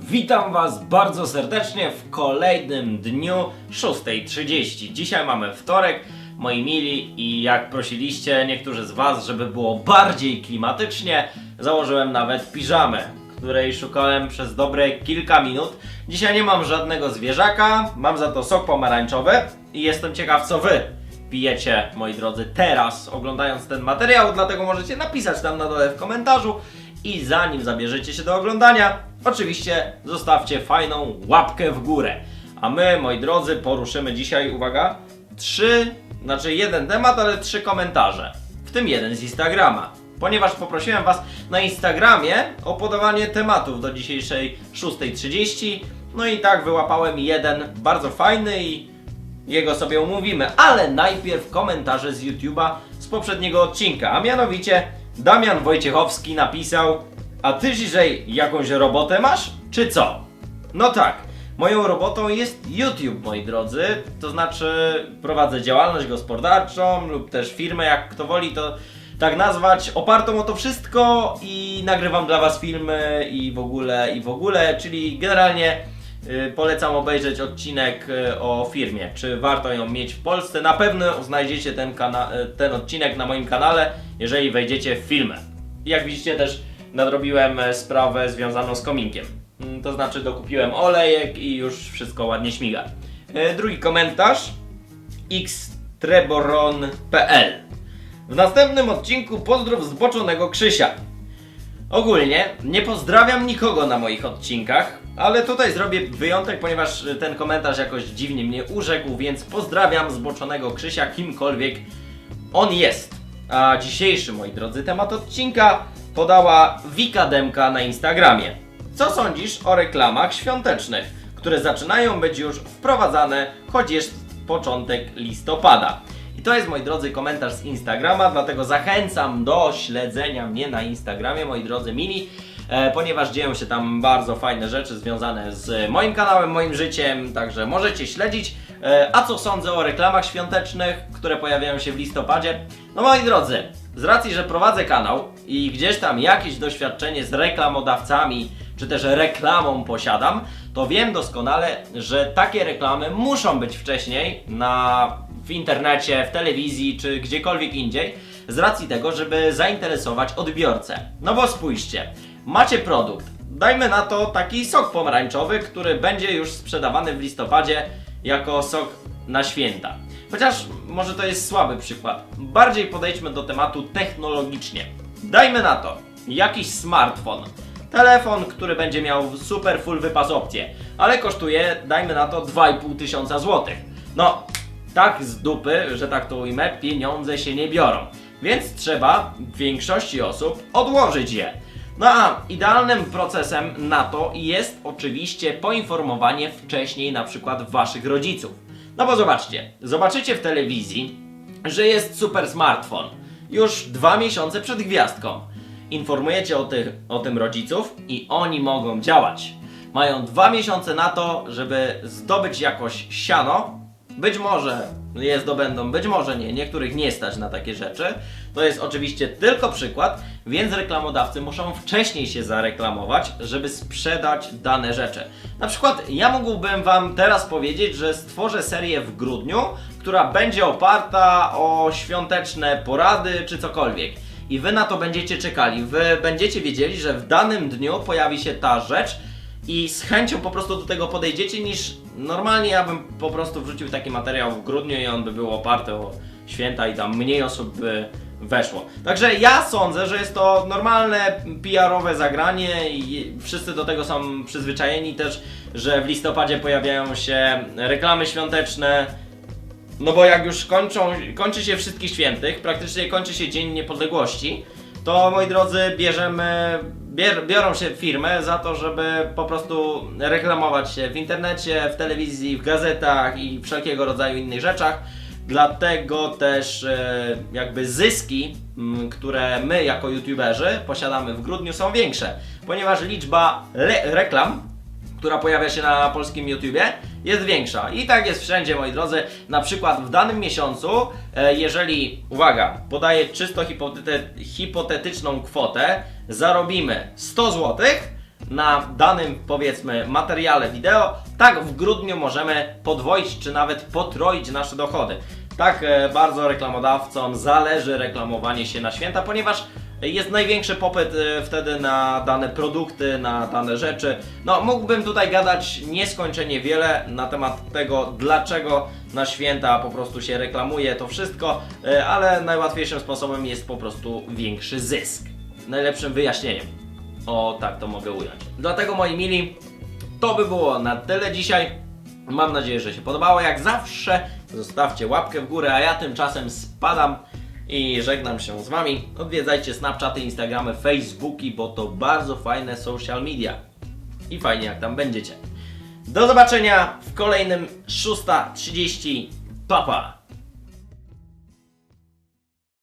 Witam Was bardzo serdecznie w kolejnym dniu 6.30. Dzisiaj mamy wtorek, moi mili, i jak prosiliście niektórzy z Was, żeby było bardziej klimatycznie, założyłem nawet piżamę, której szukałem przez dobre kilka minut. Dzisiaj nie mam żadnego zwierzaka, mam za to sok pomarańczowy i jestem ciekaw, co Wy pijecie, moi drodzy, teraz oglądając ten materiał, dlatego możecie napisać tam na dole w komentarzu i zanim zabierzecie się do oglądania, oczywiście zostawcie fajną łapkę w górę. A my, moi drodzy, poruszymy dzisiaj, uwaga, trzy, znaczy jeden temat, ale trzy komentarze. W tym jeden z Instagrama. Ponieważ poprosiłem Was na Instagramie o podawanie tematów do dzisiejszej 6.30, no i tak wyłapałem jeden bardzo fajny i jego sobie umówimy, ale najpierw komentarze z YouTube'a z poprzedniego odcinka, a mianowicie Damian Wojciechowski napisał A ty Żiżej jakąś robotę masz, czy co? No tak, moją robotą jest YouTube, moi drodzy, to znaczy prowadzę działalność gospodarczą lub też firmę, jak kto woli to tak nazwać, opartą o to wszystko i nagrywam dla was filmy i w ogóle, i w ogóle, czyli generalnie Y, Polecam obejrzeć odcinek y, o firmie. Czy warto ją mieć w Polsce? Na pewno znajdziecie ten, y, ten odcinek na moim kanale, jeżeli wejdziecie w filmę. Jak widzicie też nadrobiłem e, sprawę związaną z kominkiem. Mm, To znaczy dokupiłem olejek i już wszystko ładnie śmiga. E, Drugi komentarz xtreboron.pl W następnym odcinku pozdrów zboczonego Krzysia. Ogólnie nie pozdrawiam nikogo na moich odcinkach, ale tutaj zrobię wyjątek, ponieważ ten komentarz jakoś dziwnie mnie urzekł, więc pozdrawiam zboczonego Krzysia kimkolwiek on jest. A dzisiejszy, moi drodzy, temat odcinka podała Wika Demka na Instagramie. Co sądzisz o reklamach świątecznych, które zaczynają być już wprowadzane, choć jest początek listopada? I to jest, moi drodzy, komentarz z Instagrama, dlatego zachęcam do śledzenia mnie na Instagramie, moi drodzy mili, e, ponieważ dzieją się tam bardzo fajne rzeczy związane z moim kanałem, moim życiem, także możecie śledzić. E, a co sądzę o reklamach świątecznych, które pojawiają się w listopadzie? No moi drodzy, z racji, że prowadzę kanał i gdzieś tam jakieś doświadczenie z reklamodawcami, czy też reklamą posiadam, to wiem doskonale, że takie reklamy muszą być wcześniej na, w internecie, w telewizji, czy gdziekolwiek indziej, z racji tego, żeby zainteresować odbiorcę. No bo spójrzcie, macie produkt, dajmy na to taki sok pomarańczowy, który będzie już sprzedawany w listopadzie jako sok na święta. Chociaż może to jest słaby przykład. Bardziej podejdźmy do tematu technologicznie. Dajmy na to jakiś smartfon. Telefon, który będzie miał super full wypas opcje, ale kosztuje, dajmy na to, 2,5 tysiąca złotych. No, tak z dupy, że tak to ujmę, pieniądze się nie biorą. Więc trzeba w większości osób odłożyć je. No a idealnym procesem na to jest oczywiście poinformowanie wcześniej na przykład waszych rodziców. No bo zobaczcie, zobaczycie w telewizji, że jest super smartfon. Już dwa miesiące przed gwiazdką. Informujecie o, tych, o tym rodziców i oni mogą działać. Mają dwa miesiące na to, żeby zdobyć jakoś siano. Być może je zdobędą, być może nie. Niektórych nie stać na takie rzeczy. To jest oczywiście tylko przykład, więc reklamodawcy muszą wcześniej się zareklamować, żeby sprzedać dane rzeczy. Na przykład ja mógłbym Wam teraz powiedzieć, że stworzę serię w grudniu, która będzie oparta o świąteczne porady czy cokolwiek. I Wy na to będziecie czekali. Wy będziecie wiedzieli, że w danym dniu pojawi się ta rzecz i z chęcią po prostu do tego podejdziecie, niż normalnie ja bym po prostu wrzucił taki materiał w grudniu i on by był oparty o święta i tam mniej osób by weszło. Także ja sądzę, że jest to normalne PR-owe zagranie i wszyscy do tego są przyzwyczajeni też, że w listopadzie pojawiają się reklamy świąteczne, no bo jak już kończą, kończy się Wszystkich Świętych, praktycznie kończy się Dzień Niepodległości, to moi drodzy bierzemy, bier, biorą się firmy za to, żeby po prostu reklamować się w internecie, w telewizji, w gazetach i wszelkiego rodzaju innych rzeczach. Dlatego też e, jakby zyski, które my jako youtuberzy posiadamy w grudniu są większe, ponieważ liczba reklam która pojawia się na polskim YouTubie, jest większa. I tak jest wszędzie, moi drodzy. Na przykład w danym miesiącu, e, jeżeli, uwaga, podaję czysto hipotetyczną kwotę, zarobimy 100 zł, na danym powiedzmy materiale wideo, tak w grudniu możemy podwoić czy nawet potroić nasze dochody. Tak e, bardzo reklamodawcom zależy reklamowanie się na święta, ponieważ jest największy popyt e, wtedy na dane produkty, na dane rzeczy. No, mógłbym tutaj gadać nieskończenie wiele na temat tego, dlaczego na święta po prostu się reklamuje to wszystko, e, ale najłatwiejszym sposobem jest po prostu większy zysk. Najlepszym wyjaśnieniem. O, tak to mogę ująć. Dlatego, moi mili, to by było na tyle dzisiaj. Mam nadzieję, że się podobało. Jak zawsze, zostawcie łapkę w górę, a ja tymczasem spadam i żegnam się z Wami. Odwiedzajcie Snapchaty, Instagramy, Facebooki, bo to bardzo fajne social media. I fajnie, jak tam będziecie. Do zobaczenia w kolejnym 6.30. Papa!